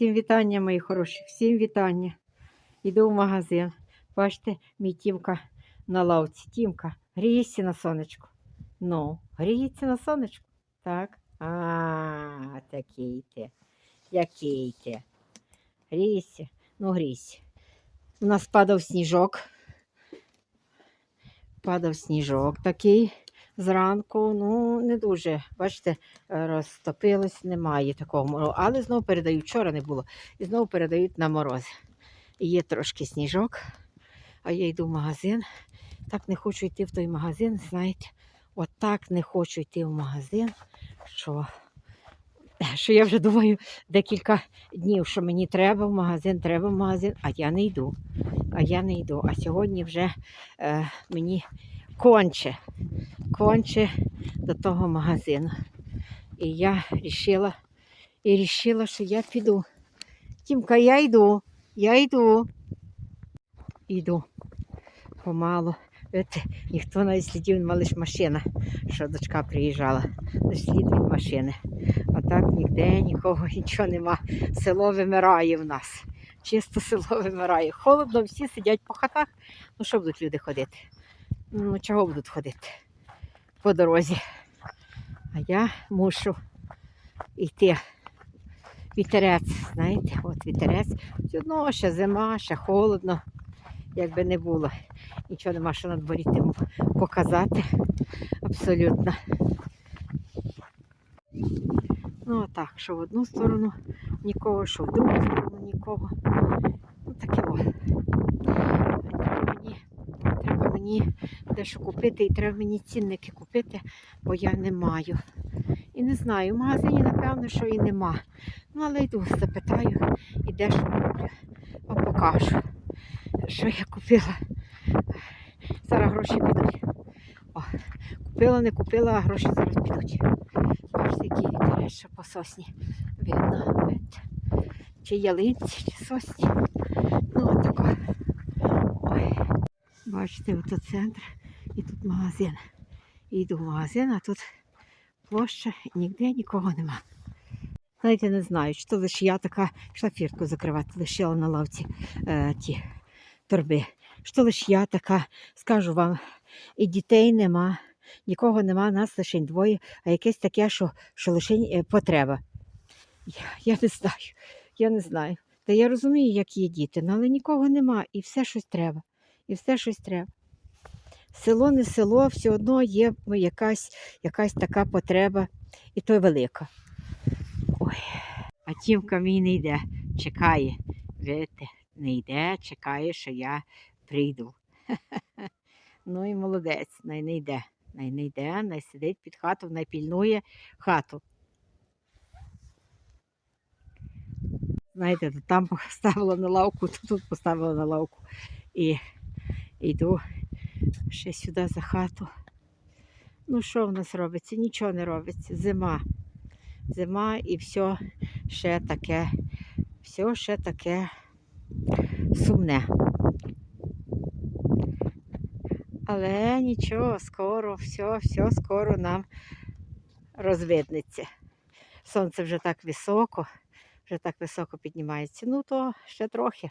Всім вітання, мої хороші, всім вітання. Йду в магазин. Бачите, мій Тімка на лавці. Тімка, грієшся на сонечку. Ну, гріється на сонечку. Так. А, такий ти. Який ти. Грієшся? Ну, грійся. У нас падав сніжок. Падав сніжок такий зранку. Ну, не дуже. Бачите, розтопилось, немає такого морозу. Але знову передають, вчора не було. І знову передають на мороз. І є трошки сніжок, а я йду в магазин. Так не хочу йти в той магазин, знаєте, от так не хочу йти в магазин, що, що я вже думаю декілька днів, що мені треба в магазин, треба в магазин, а я не йду. А я не йду. А сьогодні вже е, мені конче, конче до того магазину. І я рішила, і рішила, що я піду. Тімка, я йду, я йду. Йду помалу. Видите, ніхто навіть слідів, нема лише машина, що дочка приїжджала. Лише слід машини. А так ніде нікого нічого нема. Село вимирає в нас. Чисто село вимирає. Холодно, всі сидять по хатах. Ну що будуть люди ходити? Ну, чого будуть ходити по дорозі? А я мушу йти. Вітерець, знаєте, от вітерець. Одно ще зима, ще холодно, якби не було. Нічого нема, що на дворі тим показати. Абсолютно. Ну, так, що в одну сторону нікого, що в другу сторону нікого. Ну, таке о. Треба мені, треба мені дещо купити і треба мені цінники купити, бо я не маю. І не знаю, в магазині, напевно, що і нема. Ну, але йду, запитаю і дещо куплю. Вам покажу, що я купила. Зараз гроші підуть. О, купила, не купила, а гроші зараз підуть. Бачите, які вітерець по сосні. Видно. Чи ялинці, чи сосні. Ну, отако. Ой. Бачите, ото центр і тут магазин. І йду в магазин, а тут площа, і ніде нікого нема. Знаєте, не знаю, чи то лише я така йшла фіртку закривати, лишила на лавці е, ті торби. Що лише я така, скажу вам, і дітей нема, нікого нема, нас лише двоє, а якесь таке, що, що лише е, потреба. Я, я не знаю, я не знаю. Та я розумію, як є діти, ну, але нікого нема, і все щось треба. І все щось треба. Село не село, все одно є ну, якась, якась така потреба, і то велика. Ой, а тімка мій не йде, чекає. Видите, не йде, чекає, що я прийду. Ну і молодець, най не йде. Най не йде, най сидить під хату, най пільнує хату. Знаєте, там поставила на лавку, то тут поставила на лавку. І йду ще сюди за хату. Ну, що в нас робиться? Нічого не робиться. Зима. Зима і все ще таке, все ще таке сумне. Але нічого, скоро, все, все скоро нам розвиднеться. Сонце вже так високо, вже так високо піднімається. Ну, то ще трохи,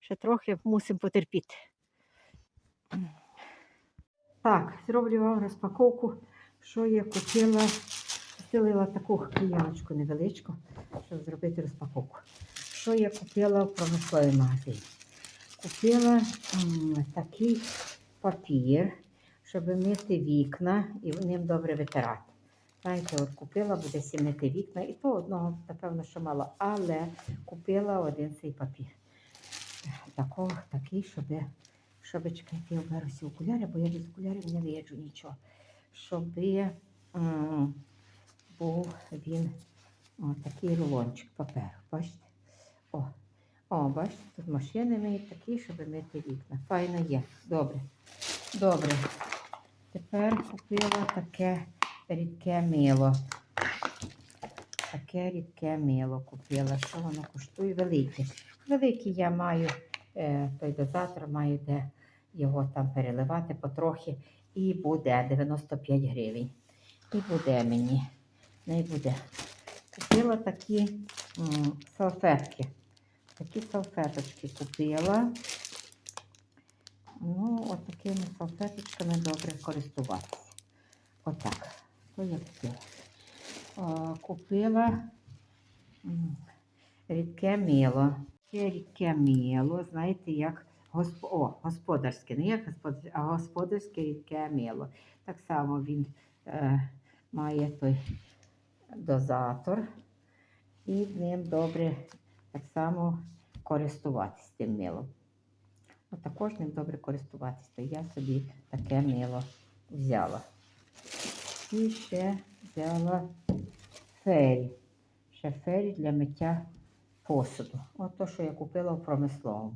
ще трохи мусимо потерпіти. Так, зроблю вам розпаковку, що я купила. Стелила таку кліяночку невеличку, щоб зробити розпаковку. Що я купила в промисловий магазин? Купила такий папір, щоб мити вікна і ним добре витирати. Знаєте, от купила, буде сі мити вікна, і то одного, напевно, що мало, але купила один цей папір. Такого, такий, щоб, щоб чекайте, я оберуся окуляри, бо я без окулярів не виджу нічого. Щоб був він о, такий рулончик паперу. Бачите? О, о, бачите, тут машини миють такі, щоб мити вікна. Файно є. Добре. Добре. Тепер купила таке рідке мило. Таке рідке мило купила. Що воно коштує? Велике. Велике я маю, е, той дозатор маю де його там переливати потрохи. І буде 95 гривень. І буде мені. Не буде. Купила такі салфетки. Такі салфеточки купила. Ну, от такими салфеточками добре користуватися. Отак. То я купила. Купила м, рідке мило. Це рідке мило, знаєте, як госп... О, господарське, не як господарське, а господарське рідке мило. Так само він е, має той дозатор, і ним добре так само користуватись тим милом. Ну, також ним добре користуватись, то я собі таке мило взяла. І ще взяла фері. Ще фері для миття посуду. От то, що я купила в промисловому.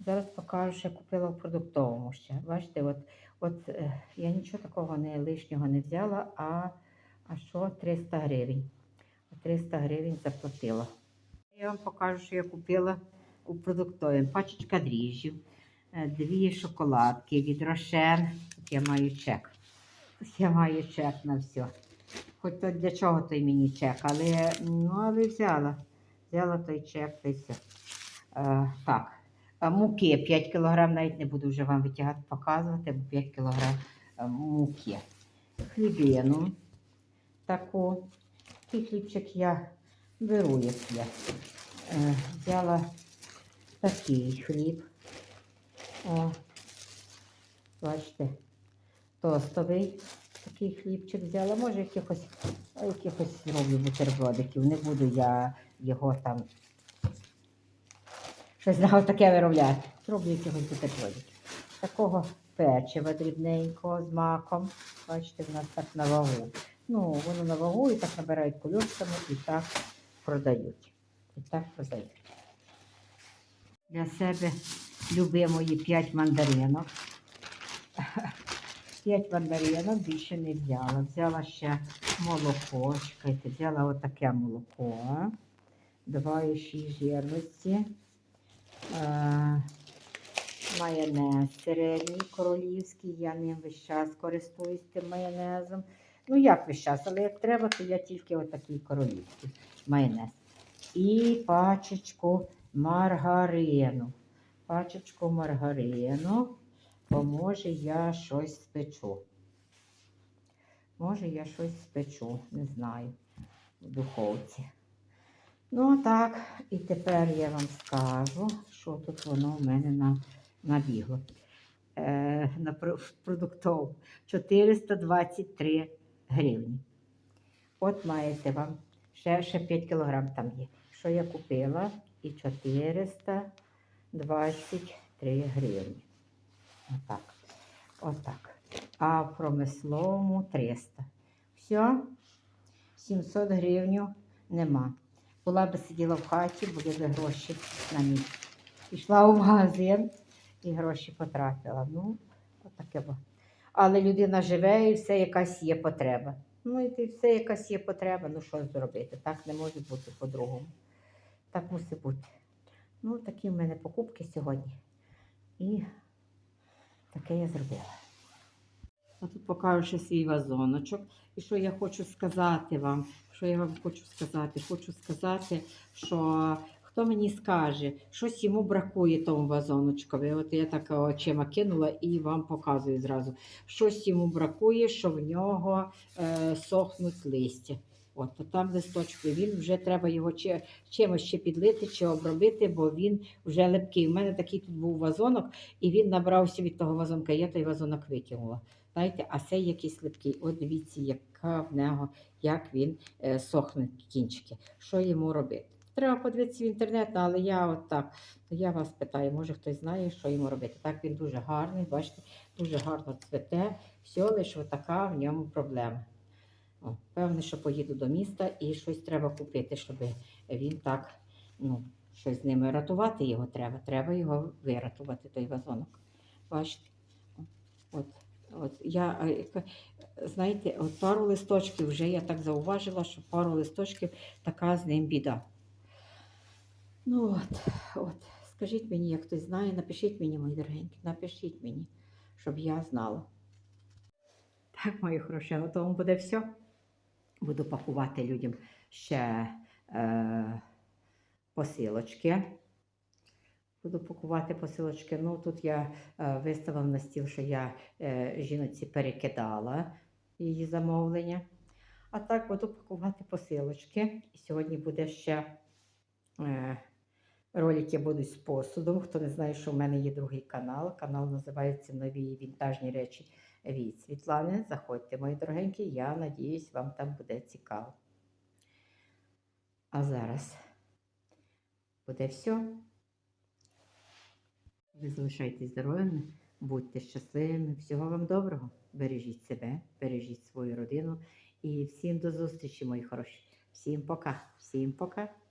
Зараз покажу, що я купила в продуктовому ще. Бачите, от, от е, я нічого такого не лишнього не взяла, а, а що 300 гривень. 300 гривень заплатила. Я вам покажу, що я купила у продуктовому. Пачечка дріжджів, е, дві шоколадки від Рошен. Тут я маю чек. Я маю чек на все. Хоч то для чого той мені чек, але, ну, але взяла. Взяла той чек, та все. Е, так. Муки 5 кг, навіть не буду вже вам витягати, показувати, бо 5 кг е, муки. Хлібину таку. Такий хлібчик я беру, як я. Е, взяла такий хліб. О, бачите, тостовий такий хлібчик взяла. Може, якихось, якихось зроблю бутербродиків. Не буду я його там щось таке виробляти. Зроблю якихось бутербродиків. Такого печива дрібненького з маком. Бачите, в нас так на вагу. Ну, воно на вагу і так набирають кульочками і так продають. І так продають. Для себе любимої 5 мандаринок. 5 мандаринок більше не взяла. Взяла ще молоко. Чекайте, взяла отаке молоко. 2,6 жирності. Е, майонез середній королівський. Я ним весь час користуюсь тим майонезом. Ну, як весь час, але як треба, то я тільки отакий королівський майонез. І пачечку маргарину. Пачечку маргарину, бо може я щось спечу. Може, я щось спечу, не знаю, в духовці. Ну, так, і тепер я вам скажу, що тут воно в мене на, набігло. Е, на про- продуктову 423 гривні. От маєте вам ще, ще 5 кг там є. Що я купила? І 423 гривні. Отак. Отак. А в промисловому 300. Все, 700 гривень нема. Була би сиділа в хаті, були б гроші на місці. Пішла в магазин і гроші потратила. Ну, отаке. бо. Але людина живе і все якась є потреба. Ну і ти все якась є потреба, ну що зробити? Так не може бути по-другому. Так мусить бути. Ну, такі в мене покупки сьогодні. І таке я зробила. А тут покажу ще свій вазоночок. І що я хочу сказати вам? Що я вам хочу сказати? Хочу сказати, що хто мені скаже, щось йому бракує тому вазоночкові. От я так очима кинула і вам показую зразу. Щось йому бракує, що в нього е, сохнуть листя. От, то там листочки, він вже треба його чи, чимось ще підлити чи обробити, бо він вже липкий. У мене такий тут був вазонок, і він набрався від того вазонка. Я той вазонок витягнула. Знаєте, а цей якийсь липкий. От дивіться, яка в нього, як він е, сохне кінчики. Що йому робити? Треба подивитися в інтернет, ну, але я от так. То я вас питаю, може хтось знає, що йому робити. Так він дуже гарний, бачите, дуже гарно цвете. Все, лише така в ньому проблема. О, певне, що поїду до міста і щось треба купити, щоб він так, ну, щось з ними рятувати його треба. Треба його вирятувати, той вазонок. Бачите? От, от я, знаєте, от пару листочків вже я так зауважила, що пару листочків така з ним біда. Ну от, от, скажіть мені, як хтось знає, напишіть мені, мої дорогенькі, напишіть мені, щоб я знала. Так, мої хороші, на тому буде все. Буду пакувати людям ще е, посилочки. Буду пакувати посилочки. Ну, тут я е, виставила на стіл, що я е, жіноці перекидала її замовлення. А так буду пакувати посилочки. І сьогодні буде ще е, ролики будуть з посудом. Хто не знає, що в мене є другий канал. Канал називається Нові вінтажні речі від Світлани. Заходьте, мої дорогенькі. Я надіюсь, вам там буде цікаво. А зараз буде все. Ви залишайтесь здоровими, будьте щасливими. Всього вам доброго. Бережіть себе, бережіть свою родину. І всім до зустрічі, мої хороші. Всім пока. Всім пока.